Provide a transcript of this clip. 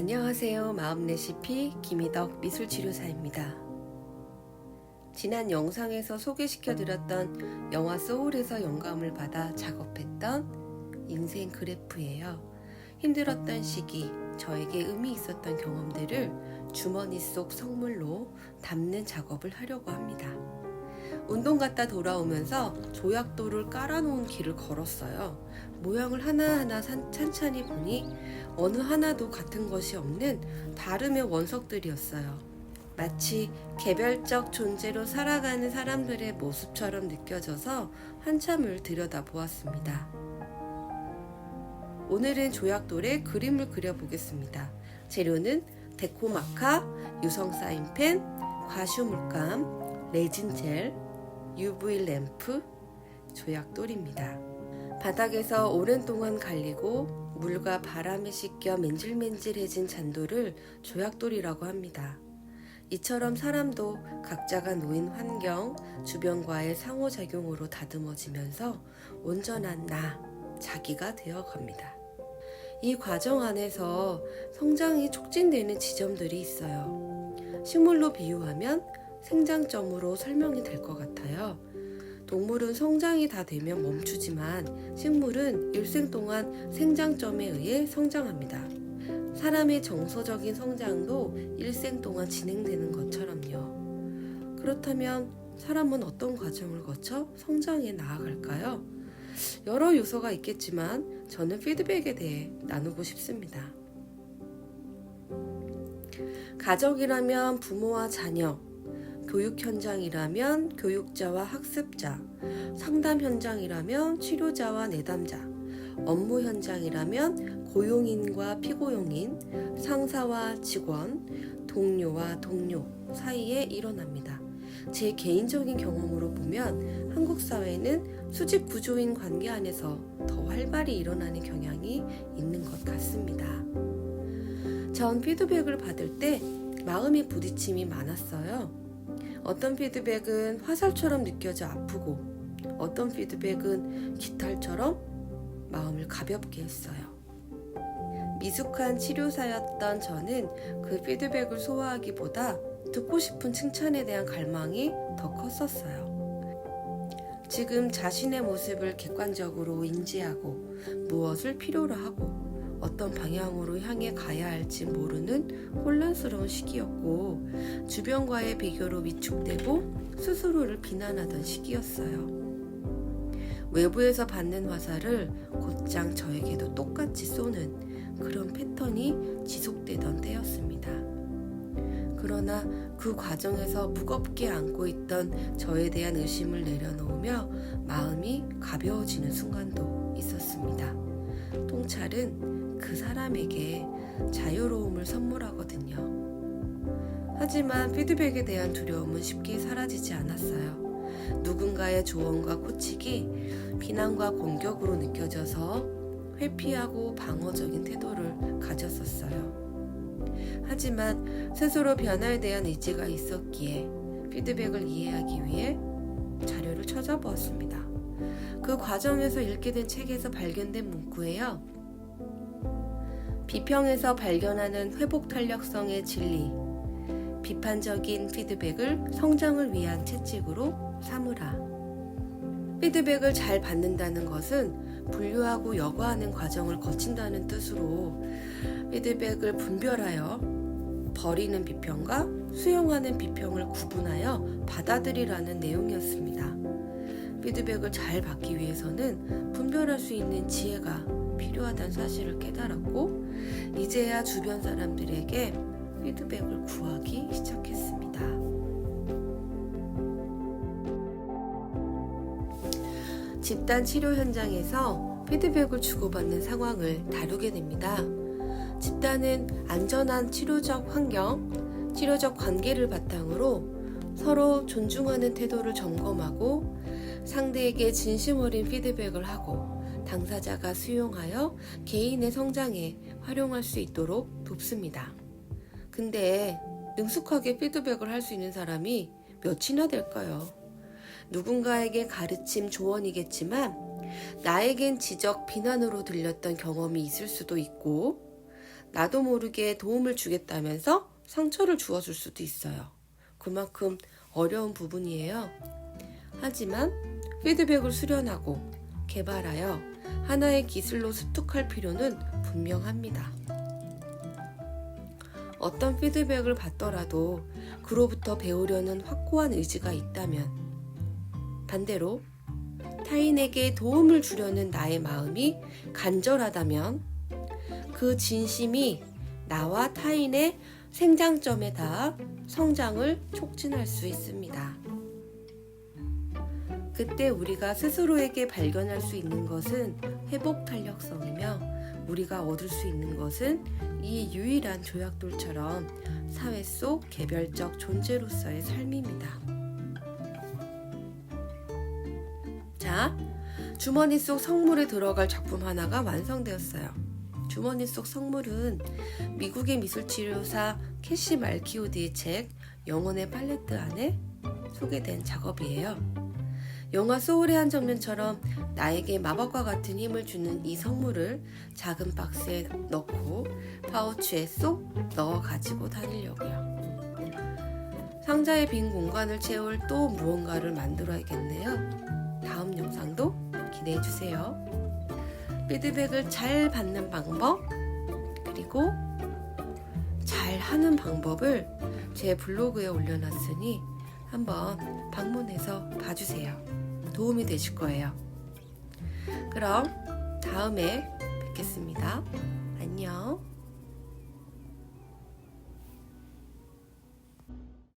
안녕하세요. 마음 레시피 김희덕 미술치료사입니다. 지난 영상에서 소개시켜드렸던 영화 소울에서 영감을 받아 작업했던 인생 그래프예요. 힘들었던 시기, 저에게 의미 있었던 경험들을 주머니 속 선물로 담는 작업을 하려고 합니다. 운동 갔다 돌아오면서 조약돌을 깔아놓은 길을 걸었어요. 모양을 하나하나 산- 찬찬히 보니 어느 하나도 같은 것이 없는 다름의 원석들이었어요. 마치 개별적 존재로 살아가는 사람들의 모습처럼 느껴져서 한참을 들여다보았습니다. 오늘은 조약돌에 그림을 그려보겠습니다. 재료는 데코마카, 유성 사인펜, 과슈 물감, 레진 젤, UV 램프, 조약돌입니다. 바닥에서 오랜 동안 갈리고 물과 바람에 씻겨 맨질맨질해진 잔돌을 조약돌이라고 합니다. 이처럼 사람도 각자가 놓인 환경, 주변과의 상호작용으로 다듬어지면서 온전한 나, 자기가 되어 갑니다. 이 과정 안에서 성장이 촉진되는 지점들이 있어요. 식물로 비유하면 생장점으로 설명이 될 것 같아요. 동물은 성장이 다 되면 멈추지만 식물은 일생 동안 생장점에 의해 성장합니다. 사람의 정서적인 성장도 일생 동안 진행되는 것처럼요. 그렇다면 사람은 어떤 과정을 거쳐 성장해 나아갈까요? 여러 요소가 있겠지만 저는 피드백에 대해 나누고 싶습니다. 가족이라면 부모와 자녀, 교육 현장이라면 교육자와 학습자, 상담 현장이라면 치료자와 내담자, 업무 현장이라면 고용인과 피고용인, 상사와 직원, 동료와 동료 사이에 일어납니다. 제 개인적인 경험으로 보면 한국 사회는 수직 구조인 관계 안에서 더 활발히 일어나는 경향이 있는 것 같습니다. 전 피드백을 받을 때 마음의 부딪힘이 많았어요. 어떤 피드백은 화살처럼 느껴져 아프고 어떤 피드백은 기탈처럼 마음을 가볍게 했어요. 미숙한 치료사였던 저는 그 피드백을 소화하기보다 듣고 싶은 칭찬에 대한 갈망이 더 컸었어요. 지금 자신의 모습을 객관적으로 인지하고 무엇을 필요로 하고 어떤 방향으로 향해 가야 할지 모르는 혼란스러운 시기였고 주변과의 비교로 위축되고 스스로를 비난하던 시기였어요. 외부에서 받는 화살을 곧장 저에게도 똑같이 쏘는 그런 패턴이 지속되던 때였습니다. 그러나 그 과정에서 무겁게 안고 있던 저에 대한 의심을 내려놓으며 마음이 가벼워지는 순간도 있었습니다. 통찰은 그 사람에게 자유로움을 선물하거든요. 하지만 피드백에 대한 두려움은 쉽게 사라지지 않았어요. 누군가의 조언과 코치기, 비난과 공격으로 느껴져서 회피하고 방어적인 태도를 가졌었어요. 하지만 스스로 변화에 대한 의지가 있었기에 피드백을 이해하기 위해 자료를 찾아보았습니다. 그 과정에서 읽게 된 책에서 발견된 문구예요. 비평에서 발견하는 회복 탄력성의 진리, 비판적인 피드백을 성장을 위한 채찍으로 삼으라. 피드백을 잘 받는다는 것은 분류하고 여과하는 과정을 거친다는 뜻으로 피드백을 분별하여 버리는 비평과 수용하는 비평을 구분하여 받아들이라는 내용이었습니다. 피드백을 잘 받기 위해서는 분별할 수 있는 지혜가 필요하다는 사실을 깨달았고, 이제야 주변 사람들에게 피드백을 구하기 시작했습니다. 집단 치료 현장에서 피드백을 주고받는 상황을 다루게 됩니다. 집단은 안전한 치료적 환경, 치료적 관계를 바탕으로 서로 존중하는 태도를 점검하고 상대에게 진심 어린 피드백을 하고 당사자가 수용하여 개인의 성장에 활용할 수 있도록 돕습니다. 근데 능숙하게 피드백을 할 수 있는 사람이 몇이나 될까요? 누군가에게 가르침 조언이겠지만 나에겐 지적 비난으로 들렸던 경험이 있을 수도 있고 나도 모르게 도움을 주겠다면서 상처를 주어줄 수도 있어요. 그만큼 어려운 부분이에요. 하지만 피드백을 수련하고 개발하여 하나의 기술로 습득할 필요는 분명합니다. 어떤 피드백을 받더라도 그로부터 배우려는 확고한 의지가 있다면 반대로 타인에게 도움을 주려는 나의 마음이 간절하다면 그 진심이 나와 타인의 생장점에 닿아 성장을 촉진할 수 있습니다. 그때 우리가 스스로에게 발견할 수 있는 것은 회복 탄력성이며 우리가 얻을 수 있는 것은 이 유일한 조약돌처럼 사회 속 개별적 존재로서의 삶입니다. 자, 주머니 속 성물에 들어갈 작품 하나가 완성되었어요. 주머니 속 성물은 미국의 미술치료사 캐시 말키오드의 책 영혼의 팔레트 안에 소개된 작업이에요. 영화 소울의 한 장면처럼 나에게 마법과 같은 힘을 주는 이 성물을 작은 박스에 넣고 파우치에 쏙 넣어 가지고 다니려고요. 상자의 빈 공간을 채울 또 무언가를 만들어야겠네요. 다음 영상도 기대해 주세요. 피드백을 잘 받는 방법, 그리고 잘 하는 방법을 제 블로그에 올려놨으니 한번 방문해서 봐주세요. 도움이 되실 거예요. 그럼 다음에 뵙겠습니다. 안녕.